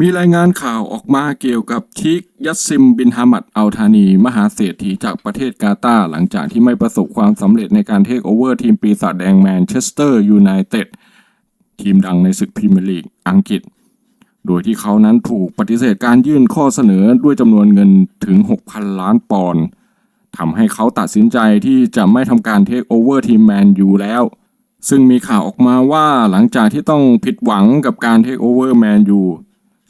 มีรายงานข่าวออกมาเกี่ยวกับชิกยัสซิมบินฮามัดอัลธานี มหาเศรษฐีจากประเทศกาตาร์หลังจากที่ไม่ประสบความสำเร็จในการเทคโอเวอร์ทีมปีศาจแดงแมนเชสเตอร์ยูไนเต็ดทีมดังในศึกพรีเมียร์ลีกอังกฤษ โดยที่เขานั้นถูกปฏิเสธการยื่นข้อเสนอด้วยจำนวนเงินถึง 6,000 ล้านปอนด์ทำให้เขาตัดสินใจที่จะไม่ทำการเทคโอเวอร์ทีมแมนยูแล้วซึ่งมีข่าวออกมาว่าหลังจากที่ต้องผิดหวังกับการเทคโอเวอร์แมนยู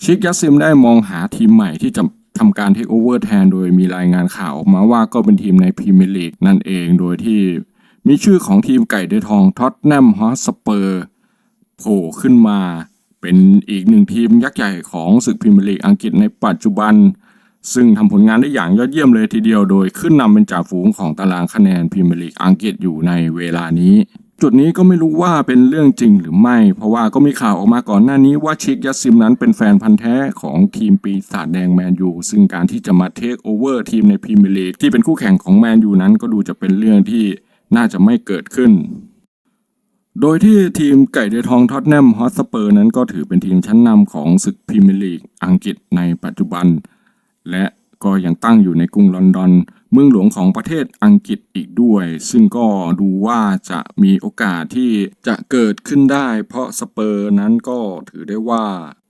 ชิกยัสซิมได้มองหาทีมใหม่ที่จะทำการเทคโอเวอร์แทน โดยมีรายงานข่าวออกมาว่าก็เป็นทีมในพรีเมียร์ลีกนั่นเองโดยที่มีชื่อของทีมไก่เดือทองท็อตแนมฮอสเปอร์โผล่ขึ้นมา เป็นอีกหนึ่งทีมยักษ์ใหญ่ของศึกพรีเมียร์ลีกอังกฤษในปัจจุบัน ซึ่งทำผลงานได้อย่างยอดเยี่ยมเลยทีเดียวโดยขึ้นนำเป็นจ่าฝูงของตารางคะแนนพรีเมียร์ลีกอังกฤษอยู่ในเวลานี้ จุดนี้ก็ไม่รู้ว่าเป็นเรื่องจริงหรือไม่ เพราะว่าก็มีข่าวออกมาก่อนหน้านี้ว่าชิกยัสซิมนั้นเป็นแฟนพันธ์แท้ของทีมปีศาจแดงแมนยูซึ่งการที่จะมาเทคโอเวอร์ทีมในพรีเมียร์ลีกที่เป็นคู่แข่งของแมนยูนั้นก็ดูจะเป็นเรื่องที่น่าจะไม่เกิดขึ้น โดยที่ทีมไก่เดือทองท็อตแนมฮอตสเปอร์นั้นก็ถือเป็นทีมชั้นนำของศึกพรีเมียร์ลีกอังกฤษในปัจจุบัน และ ก็ยังตั้งอยู่ในกรุงลอนดอน เมืองหลวงของประเทศอังกฤษอีกด้วย ซึ่งก็ดูว่าจะมีโอกาสที่จะเกิดขึ้นได้ เพราะสเปอร์นั้นก็ถือได้ว่า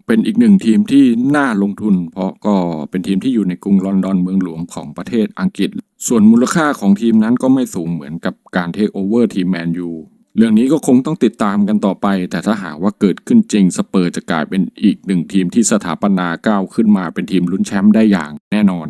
เป็นอีกหนึ่งทีมที่น่าลงทุน เพราะก็เป็นทีมที่อยู่ในกรุงลอนดอนเมืองหลวงของประเทศอังกฤษ ส่วนมูลค่าของทีมนั้นก็ไม่สูงเหมือนกับการเทคโอเวอร์ทีมแมนยู เรื่องนี้ก็คงต้องติดตามกันต่อไป แต่ถ้าหากว่าเกิดขึ้นจริงสเปอร์จะกลายเป็นอีกหนึ่งทีมที่สถาปนาก้าวขึ้นมาเป็นทีมลุ้นแชมป์ได้อย่างแน่นอน